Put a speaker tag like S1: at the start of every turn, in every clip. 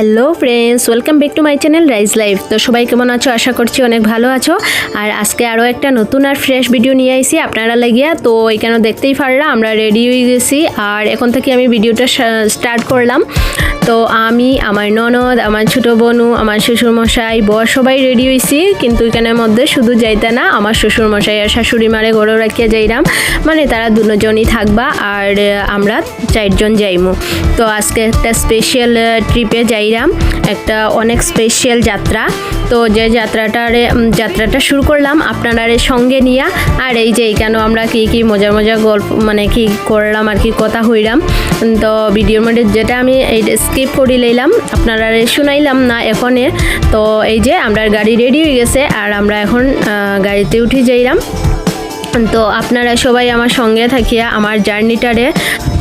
S1: Hello friends, welcome back to my channel rise life. তো সবাই কেমন আছো? আশা করছি অনেক ভালো আছো। আর আজকে আরও একটা নতুন আর ফ্রেশ ভিডিও নিয়ে আইছি আপনারা লাগিয়া। তো এখানে দেখতেই পারলাম আমরা রেডি হয়ে গেছি। আর এখন থেকে আমি ভিডিওটা স্টার্ট করলাম। তো আমি, আমার ননদ, আমার ছোটো বোনু, আমার শ্বশুরমশাই, বর সবাই রেডি হয়েছি কিন্তু এখানের মধ্যে শুধু যাইতে না, আমার শ্বশুরমশাই আর শাশুড়ি মারে ঘরেও রাখিয়া যাইলাম মানে তারা দুজনই থাকবা আর আমরা চারজন যাইমু। তো আজকে একটা স্পেশাল ট্রিপে যাইরাম। একটা অনেক স্পেশাল যাত্রা। তো যে যাত্রাটারে যাত্রাটা শুরু করলাম আপনারারে সঙ্গে নিয়ে। আর এই যে এখানে আমরা কি কি মজার মজা গল্প মানে কি করলাম আর কি কথা হইলাম তো ভিডিওর মধ্যে যেটা আমি এই স্কিপ করে লইলাম, আপনারা শুনাইলাম না এখনে। তো এই যে আমরা গাড়ি রেডি হয়ে গেছে আর আমরা এখন গাড়িতে উঠে যাইলাম। তো আপনারা সবাই আমার সঙ্গে থাকিয়া আমার জার্নিটারে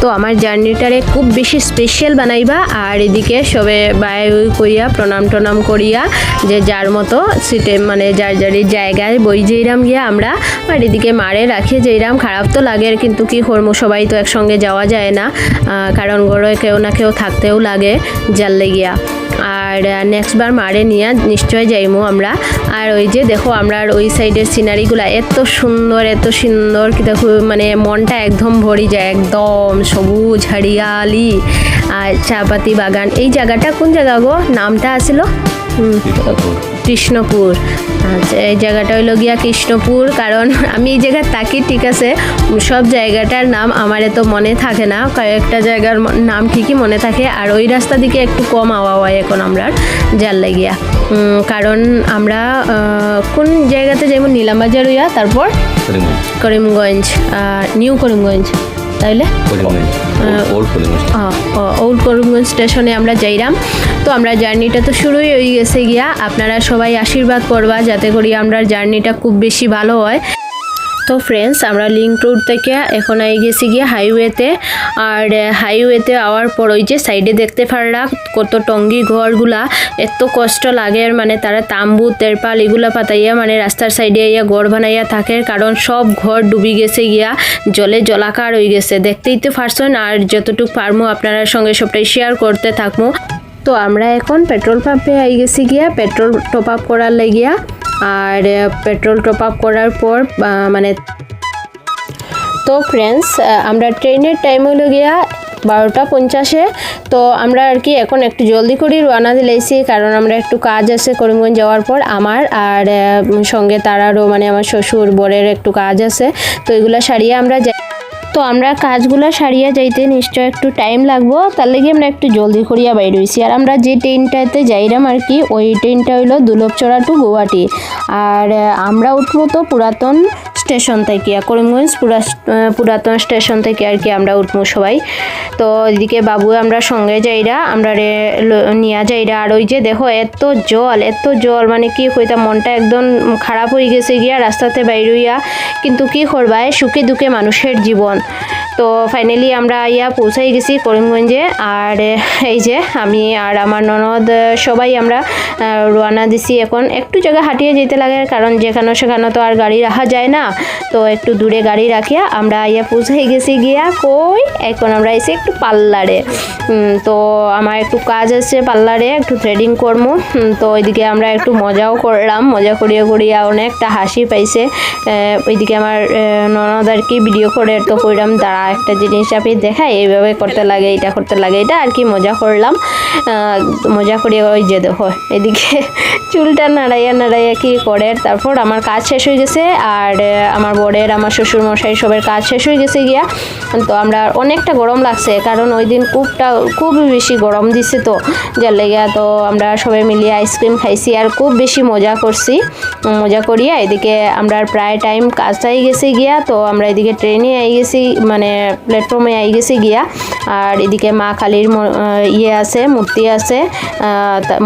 S1: তো আমার জার্নিটারে খুব বেশি স্পেশাল বানাইবা। আর এদিকে সবে বাই করিয়া প্রণাম টনাম করিয়া যে যার মতো সিটে মানে যার যারি জায়গায় বই যেইরাম গিয়া আমরা, আর এদিকে মারে রাখি যেইরাম, খারাপ তো লাগে, কিন্তু কি করব সবাই তো একসঙ্গে যাওয়া যায় না। কারণ গড়ে কেউ না কেউ থাকতেও লাগে জানলে গিয়া। আর নেক্সট বার মারে নিয়ে নিশ্চয় যাইমু আমরা। আর ওই যে দেখো আমরা ওই সাইডের সিনারিগুলো এত সুন্দর এত সুন্দর, কি দেখো মানে মনটা একদম ভরি যায়, একদম সবুজ হরিয়ালি আর চাপাতি বাগান। এই জায়গাটা কোন জায়গা গো? নামটা আসিল? কৃষ্ণপুর। আচ্ছা এই জায়গাটা হইল গিয়া কৃষ্ণপুর কারণ আমি এই জায়গায় থাকি ঠিক আছে? সব জায়গাটার নাম আমার এত মনে থাকে না। কয়েকটা জায়গার নাম ঠিকই মনে থাকে। আর ওই রাস্তা দিকে একটু কম আওয়া হয় এখন আমরা জাল লাগিয়া। কারণ আমরা কোন জায়গাতে যেমন নীলামবাজার হইয়া তারপর
S2: করিমগঞ্জ।
S1: নিউ করিমগঞ্জ। তাইলে?
S2: ওল্ড করিমগঞ্জ
S1: স্টেশনে আমরা যাইরাম। তো আমরা জার্নিটা তো শুরুই হয়ে গেছে গিয়া। আপনারা সবাই আশীর্বাদ করবা যাতে করি আমরা জার্নিটা খুব বেশি ভালো হয়। তো ফ্রেন্ডস আমরা লিঙ্ক রোড থেকে এখন আই গেছি গিয়ে হাইওয়েতে আর হাইওয়েতে আওয়ার পর ওই যে সাইডে দেখতে পারলা কত টঙ্গি ঘরগুলা, এত কষ্ট লাগে। মানে তারা তাম্বু তেরপাল এগুলা পাতাইয়া মানে রাস্তার সাইডে ইয়া ঘর বানাইয়া থাকে। কারণ সব ঘর ডুবি গেছে গিয়া জলে জলাকার হয়ে গেছে। দেখতেই তো পারছেন, আর যতটুকু পারমু আপনার সঙ্গে সবটাই শেয়ার করতে থাকব তো আমরা এখন পেট্রোল পাম্পে আই গেছি গিয়া। পেট্রোল টপ আপ করার লাগিয়া আর পেট্রোল টপ আপ করার পর মানে তো ফ্রেন্ডস আমরা ট্রেনের টাইম হলো গিয়া বারোটা পঞ্চাশে। তো আমরা আর কি এখন একটু জলদি করে রওনা দিলেছি কারণ আমরা একটু কাজ আছে করিমগঞ্জ যাওয়ার পর আমার, আর সঙ্গে তারারও মানে আমার শ্বশুর, বরের একটু কাজ আছে। তো এগুলো সারিয়ে আমরা যাই। তো আমরা কাজগুলো সারিয়া যাইতে নিশ্চয় একটু টাইম লাগবো। তার লেগে আমরা একটু জলদি করিয়া বাইর হইছি। আর আমরা যে ট্রেনটাতে যাইলাম আর কি, ওই ট্রেনটা হইল দুলভচড়া টু গুয়াহাটি। আর আমরা উঠবো তো পুরাতন স্টেশন থেকে, করিমগঞ্জ পুরা পুরাতন স্টেশন থেকে আর কি আমরা উঠবো সবাই। তো এদিকে বাবু আমরা সঙ্গে যাইরা, আমরা রে নিয়ে যাইরা। আর ওই যে দেখো, এত জল এত জল মানে কি কইতাম মনটা একদম খারাপ হয়ে গেছে গিয়া, রাস্তাতে বাইরইয়া কিন্তু কি করবায় সুখে দুঃখে মানুষের জীবন। তো ফাইনালি আমরা ইয়া পৌঁছাই গেছি করিমগঞ্জে। আর, এই যে আমি আর আমার ননদ, সবাই আমরা রোয়ানা দিছি এখন। একটু জায়গা হাঁটিয়ে যেতে লাগে, কারণ যেখানে সেখানে তো আর গাড়ি রাখা যায় না। তো একটু দূরে গাড়ি রাখিয়া আমরা ইয়া পৌঁছাই গেছি গিয়া কই? এখন আমরা এসে একটু পার্লারে। তো আমার একটু কাজ আছে পার্লারে, একটু থ্রেডিং করব। তো ওইদিকে আমরা একটু মজাও করলাম। মজা করিয়া করিয়া অনেকটা হাসি পাইছে। ওইদিকে আমার ননদ আর কি ভিডিও করে তো কইরাম দাঁড়া একটা জিনিস আপনি দেখাই, এইভাবে করতে লাগে এটা করতে লাগে, এটা আর কি মজা করলাম। মজা করিয়া ওই যে দেখো, এদিকে চুলটা নাড়াইয়া নাড়াইয়া কি করে, তারপর আমার কাজ শেষ হয়ে গেছে, আর আমার বরের, আমার শ্বশুর মশাই সবের কাজ শেষ হয়ে গেছে গিয়া, তো আমরা অনেকটা গরম লাগছে, কারণ ওই দিন খুবটা খুবই বেশি গরম দিছে তো, যার লেগে তো আমরা সবাই মিলিয়ে আইসক্রিম খাইছি, আর খুব বেশি মজা করছি, মজা করিয়া এদিকে আমরা প্রায় টাইম কাজটাই গেছি গিয়া, তো আমরা এদিকে ট্রেনে আই গেছি মানে প্ল্যাটফর্মে আই গেছি গিয়া। আর এদিকে মা কালীর ইয়ে আছে, মূর্তি আছে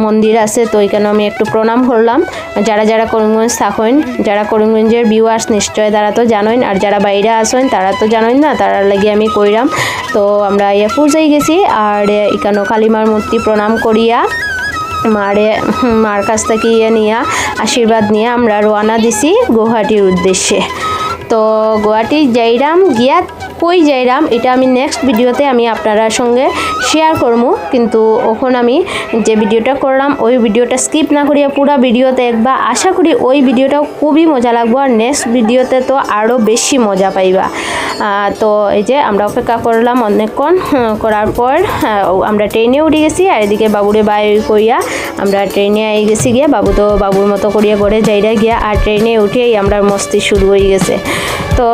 S1: মন্দির আছে, তো এখানে আমি একটু প্রণাম করলাম। যারা যারা করিমগঞ্জ থাকেন, যারা করিমগঞ্জের ভিউয়ার্স নিশ্চয় তারা তো জানোই আর যারা বাইরে আসেন তারা তো জানোই না, তারা লাগি আমি কইরাম। তো আমরা ইয়ে পূজাই গেছি, আর এখানে কালীমার মূর্তি প্রণাম করিয়া মারে, মার কাছ থেকে ইয়ে নিয়ে, আশীর্বাদ নিয়ে আমরা রওনা দিছি গুয়াহাটির উদ্দেশ্যে। তো গুয়াহাটি যাইরাম গিয়া কই যাইরাম এটা আমি নেক্সট ভিডিওতে আমি আপনারা সঙ্গে শেয়ার করব কিন্তু ওখন আমি যে ভিডিওটা করলাম ওই ভিডিওটা স্কিপ না করিয়া পুরো ভিডিওতে দেখবা আশা করি ওই ভিডিওটাও খুবই মজা লাগবো। আর নেক্সট ভিডিওতে তো আরও বেশি মজা পাইবা। তো এই যে আমরা অপেক্ষা করলাম অনেকক্ষণ করার পর হ্যাঁ, আমরা ট্রেনে উঠে গেছি। আর এদিকে বাবুরে বাই করিয়া আমরা ট্রেনে আই গেছি গিয়া বাবু তো বাবুর মতো করিয়া ঘরে যাইরা গিয়া আর ট্রেনে উঠেই আমরা মস্তি শুরু হয়ে গেছে। তো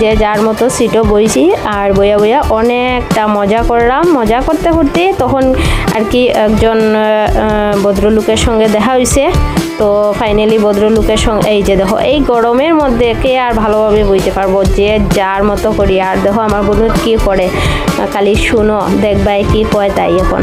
S1: যে যার মতো সিটও বইছি আর বইয়া বইয়া অনেকটা মজা করলাম। মজা করতে করতে তখন আর কি একজন ভদ্রলোকের সঙ্গে দেখা হয়েছে তো ফাইনালি ভদ্রলোকের সঙ্গে এই যে দেখো, এই গরমের মধ্যে কে আর ভালোভাবে বুঝতে পারব? যে যার মতো করি। আর দেখো আমার বোন কি করে? খালি শুনো, দেখবাই কি কয় তাই এখন।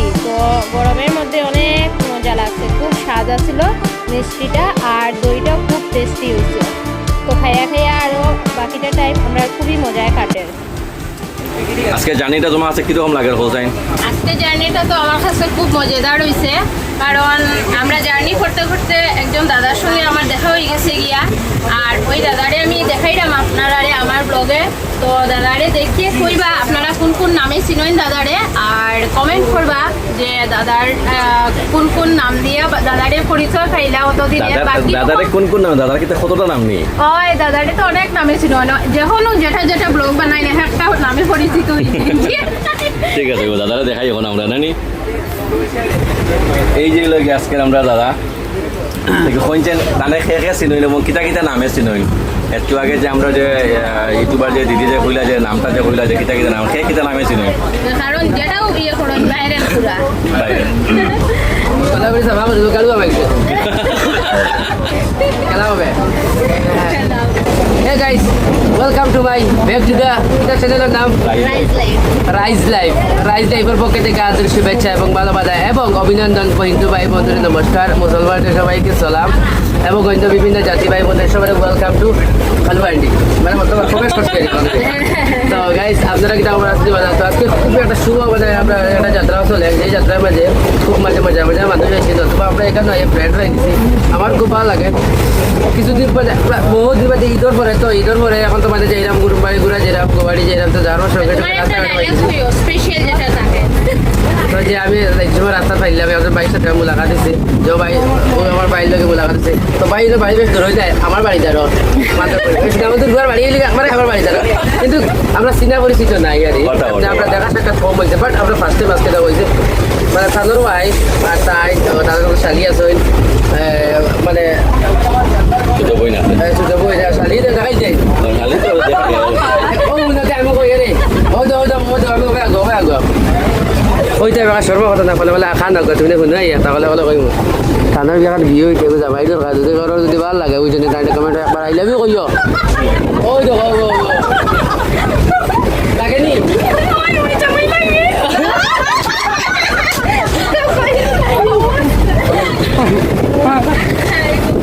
S1: গরমের মধ্যে অনেক মজা লাগছে। খুব স্বাদ ছিল মিষ্টিটা আর দইটাও খুব টেস্টি হয়েছে। তো খাইয়া খাইয়া আরও বাকিটা টাইম আমরা খুবই মজায় কাটে।
S2: আজকে জার্নিটা তোমার আছে কীরকম লাগে হোসাইন
S1: আজকে জার্নিটা তো আমার কাছে খুব মজাদার হয়েছে কারণ আমরা জার্নি করতে করতে একজন দাদার সঙ্গে আমার দেখা হয়ে গেছে গিয়া। আর ওই দাদারে আমি দেখাইলাম আপনারারে আমার ব্লগে তো দাদারে দেখিয়ে কইবা আপনারা কোন কোন নামে চিনেন দাদারে আর কমেন্ট করবা যে দাদার কোন কোন নাম দিয়ে দাদারে পরিচয় পাইলা অতদিনে
S2: দাদার
S1: বাকি
S2: দাদারে কোন কোন নাম? দাদার কিন্তু কতটা নাম নেই
S1: হয় দাদারে তো অনেক নামে চিনেন যখন যেটা যেটা ব্লগ বানাই না একটা নামে পরিচিত
S2: ঠিক আছে দাদারা দেখাই এখন আমরা নানি এই যে লাগে আজকে আমরা দাদা। শুনছেন খেয়ে খেয়ে চিনইল এবং কিতা কিতা নামে চিনইল একটু আগে যে আমরা যে ইউটিউবার যে দিদি যে কইলা যে নামটা যে কইলা যে কিতা কিতা নাম খেয়ে কিতা নামে চিনইল
S1: কারণ যেটাও ইয়ে করো ভাইরাল পুরা
S2: বাইরে
S3: Hola, Brisa, vamos, tú calúame. Calúame. Hey guys, welcome to my back to the the channel নাম? রাইজ লাইফ রাইজ লাইফের পক্ষে থেকে আন্তরিক শুভেচ্ছা এবং ভালোবাসা এবং অভিনন্দন হিন্দু ভাই বন্ধুদের নমস্কার। মুসলমানদের সবাইকে সালাম। এবং অন্য বিভিন্ন জাতি ভাই বোনদের সবাই ওয়েলকাম টু হালুয়ান্ডি মানে মতলব প্রবেশ করতে তো গাইস আপনারা কি আমার আসতে পারেন তো আজকে খুব একটা শুভ মানে আমরা একটা যাত্রা চলে। এই যাত্রার মাঝে খুব মাঝে মাঝে মাঝে মানুষ এসেছিল তো আমরা এখানে ফ্রেন্ড হয়ে গেছি আমার খুব ভালো লাগে। কিছুদিন পরে বহুত দিন বাদে ঈদের পরে তো ঈদের পরে এখন তো মানে যাইরাম গুরু বাড়ি ঘুরা যাইরাম গোবাড়ি যাইরাম তো যার সঙ্গে তো যে আমি একসময় রাস্তা পাইলাম আমি আমাদের বাইকের সাথে মুলাকাত দিছি যে ভাই ও আমার বাড়ির লোকে মুলাকাত দিছে। তো ভাই বাড়ি বেশ দূর হয়ে যায় আমার বাড়ি যারো আমাদের দুয়ার বাড়ি এলে আমার আমার বাড়ি যারো কিন্তু আমরা চিনা পরিচিত নাই আর আমরা দেখা সাক্ষাৎ কম হয়েছে বাট আমরা ফার্স্টে ফার্স্টে দেখা হয়েছে মানে তাদের ভাই আর তাই তাদের কোনো আছে। মানে
S2: ছোট বই না
S3: ছোট বই শালি দেখাই যায়
S2: খালি তো দেখাই
S3: ও উন্নতি আমি কই রে ও তো ও তো ও তো আমি কই আগো আগো ওইটা এবার সর্ব কথা না ফলে বলে খান আগো তুমি দেখুন নাই তাহলে বলে কইম। খানার বিয়ার বিয়ে হইতে বুঝা ভাই দরকার যদি করো যদি ভালো লাগে ওই জন্য তাই কমেন্ট একবার আই লাভ ইউ কইও ওই তো ও ও লাগেনি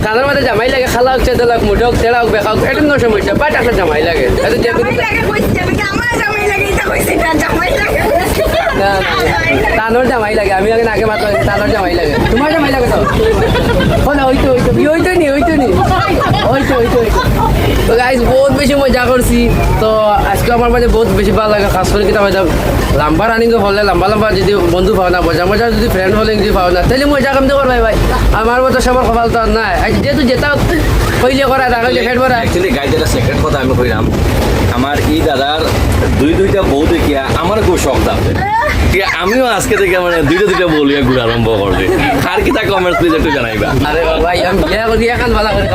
S3: খানার মধ্যে জামাই লাগে খালা হোক চেতে লাগ মুঠে হোক তেড়া হোক বেখা হোক এটা কোনো সমস্যা বাট একটা জামাই লাগে এটা যে না, না, তানোর জামাই লাগে, আমি আগে নাকে মাত্র তানোর জামাই লাগে। তোমার জামাই লাগে তো হলো ওই তো ওই তো ওই তো নি ওই তো নি। ওই তো ওই তো গাইজ বহুত বেশি মজা করছি তো আজকে আমার মাঝে বহুত বেশি ভালো লাগে খাস করে কিনা মজা লম্বা রানিং হলে, লম্বা লম্বা যদি বন্ধু পাও না মজা মজা যদি ফ্রেন্ড হলে যদি পাও না তাহলে মজা কামতে পারবে ভাই। আমার মতো সবার কপাল তো নাই। যেহেতু যেটা হইলে করা দেখা হইলে খেট করা
S2: অ্যাকচুয়ালি গাইড যেটা সেকেন্ড কথা আমি কইলাম আমার এই দাদার দুই দুইটা বউ দেখিয়া আমার খুব শখ দাবে ঠিক আমিও আজকে থেকে মানে দুইটা দুইটা বলিয়া ঘুরে আরম্ভ করবে। আর কি তা কমেন্টস প্লিজ একটু জানাইবা?
S3: আরে ভাই আমি বিয়া করি এখন ভালো করে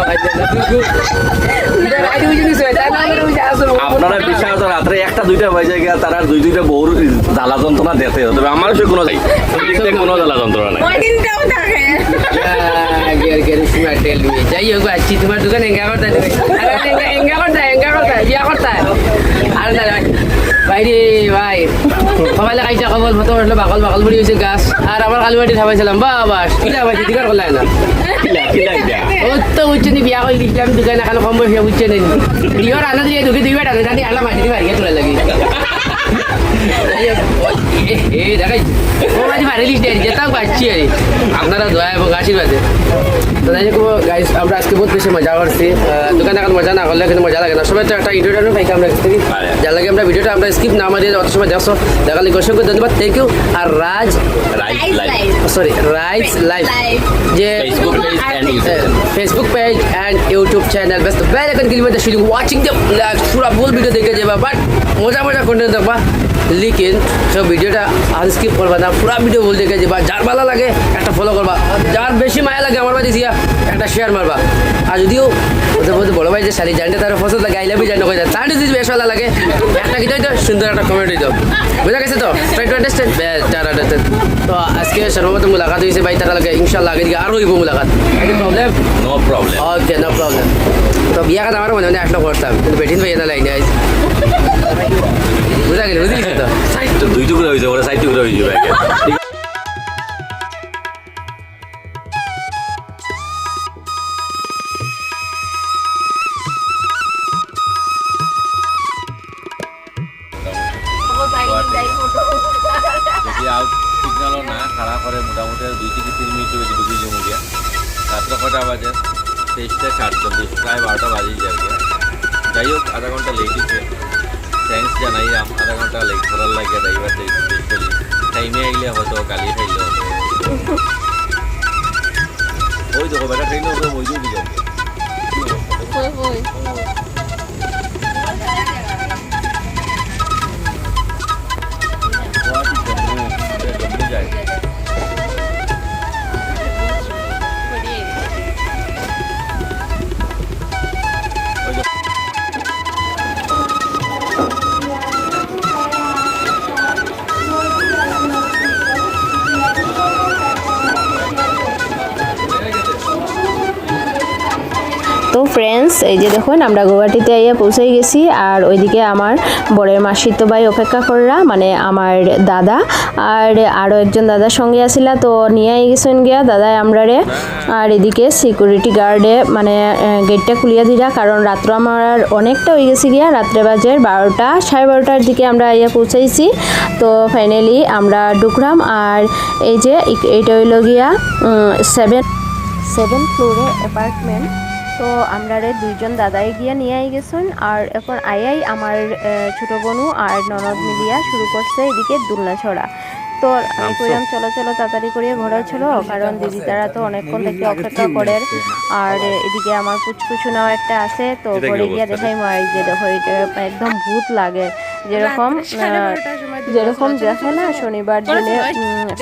S2: আপনারা তো রাত্রে একটা দুইটা বাজে গিয়া তারা দুই দুইটা বউর জ্বালা যন্ত্রণা দেখতে তবে আমার সে কোনো কোনো জ্বালা যন্ত্রণা নাই।
S3: গিয়ার গিয়ার টেল মি যাই হোক আছি তোমার দোকান এঙ্গা করতে এঙ্গা করতে এঙ্গা করতে বিয়া করতে আর না ভাই সবাই লাগাইছে কবল ফটো উঠল বাকল বাকল পড়ি হয়েছে গাছ আর আমার কালুবাটি থামাইছিলাম বা বাস কিলা ভাই দিদিকার করলাই না তো বুঝছে নি বিয়া করে দিয়েছিলাম দোকান এখন কম বয়সে বুঝছে নি বিয়ার আনা দিয়ে ঢুকে দুই বেটা জানি আলা মাটি দিবা ইয়ে তোলা লাগি মজা দোকানে এখন মজা না মজা লাগে সবাই তো একটা পাই আমরা ভিডিওটা আমরা স্কিপ না মারিয়ে অত thank you R Raj sorry rise life. Facebook page and YouTube channel best watching the পুরো ভিডিও দেখে যাবা বাট মজা মজা কন্টেন্ট দেখবা লেকিন সব ভিডিওটা আনস্কিপ করবা না পুরো ভিডিও বল দেখে যাবা। যার ভালো লাগে একটা ফলো করবা। যার বেশি মায়া লাগে আমার বাড়ি দিয়া একটা শেয়ার মারবা। আর যদিও ওদের মধ্যে বড় ভাই যে শাড়ি জানতে তার ফসল লাগে আই লাভ ইউ জানো কই তার যদি বেশ ভালো লাগে একটা কি তো? সুন্দর একটা কমেন্ট দিত বুঝা গেছে তো? ট্রাই টু আন্ডারস্ট্যান্ড তো আজকে সর্বপ্রথম মুলাকাত হয়েছে ভাই তারা লাগে ইনশাল্লাহ আগে দিকে আরও হইব মুলাকাত। Problem
S2: no problem
S3: okay no problem তো বিয়া কথা আমার মনে মনে আসলে করতাম। কিন্তু বেটিন ভাই না লাইনে আইস বুঝা গেল বুঝলি তো
S2: সাইড দুই টুকরো হয়েছে ওরা সাইড টুকরো হয়ে যাবে যদি আউট সিগন্যালও না খাড়া করে মোটামুটি দুই থেকে তিন মিনিট বেশি ঢুকিয়ে গিয়া রাত্র কটা বাজে তেইশটা সাতচল্লিশ প্রায় বারোটা বাজেই যাবে যাই হোক আধা ঘণ্টা লেট হচ্ছে থ্যাংকস জানাই আধা ঘণ্টা লেগ করার লাগে ড্রাইভার টাইমে আইলে হয়তো, কালি খাইলে ওই দেখো বেটা ট্রেনে ওই দিয়ে গুয়াহাটি জম্মু জম্মু যায়
S1: ফ্রেন্ডস এই যে দেখুন, আমরা গুয়াহাটিতে আইয়া পৌঁছে গেছি, আর ওইদিকে আমার বরের মাসির তো ভাই অপেক্ষা কররা মানে আমার দাদা, আর আরও একজন দাদার সঙ্গে আসিলা, তো নিয়ে গেছেন গিয়া দাদাই আমরারে, আর এদিকে সিকিউরিটি গার্ডে মানে গেটটা খুলিয়া দিলা কারণ রাত্র আমার অনেকটা হয়ে গেছে গিয়া, রাত্রে বাজে বারোটা, সাড়ে বারোটার দিকে আমরা আইয়া পৌঁছাইছি, তো ফাইনালি আমরা ঢুকলাম আর এই যে এইটা হইল গিয়া সেভেন সেভেন ফ্লোরে অ্যাপার্টমেন্ট তো আমরা দুইজন দাদাই গিয়া নিয়ে আই গেছেন আর এখন আইয়াই আমার ছোট বোনু আর ননদ মিলিয়া শুরু করছে এদিকে দুলনা ছড়া। তো আমি কইলাম চলো চলো তাড়াতাড়ি করিয়া ঘরে চলো কারণ দিদি তারা তো অনেকক্ষণ থেকে অপেক্ষা করে আর এদিকে আমার পুচকুচুনাও একটা আছে তো ঘরে গিয়া দেখাই মাই যে দেখো এটা একদম ভূত লাগে। যেরকম যেরকম দেখে না শনিবার দিনে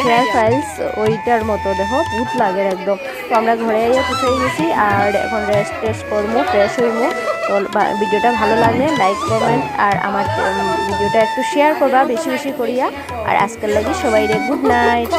S1: ফেয়ার ফাইলস ওইটার মতো দেখো ভূত লাগে একদম। তো আমরা ঘরে আইয়া পৌঁছে গেছি আর এখন রেস্ট টেস্ট করব ফ্রেশ হইবো। তো ভিডিওটা ভালো লাগলে লাইক কমেন্ট আর আমার ভিডিওটা একটু শেয়ার করবা বেশি বেশি করিয়া। আর আজকের লাগে সবাই রে গুড নাইট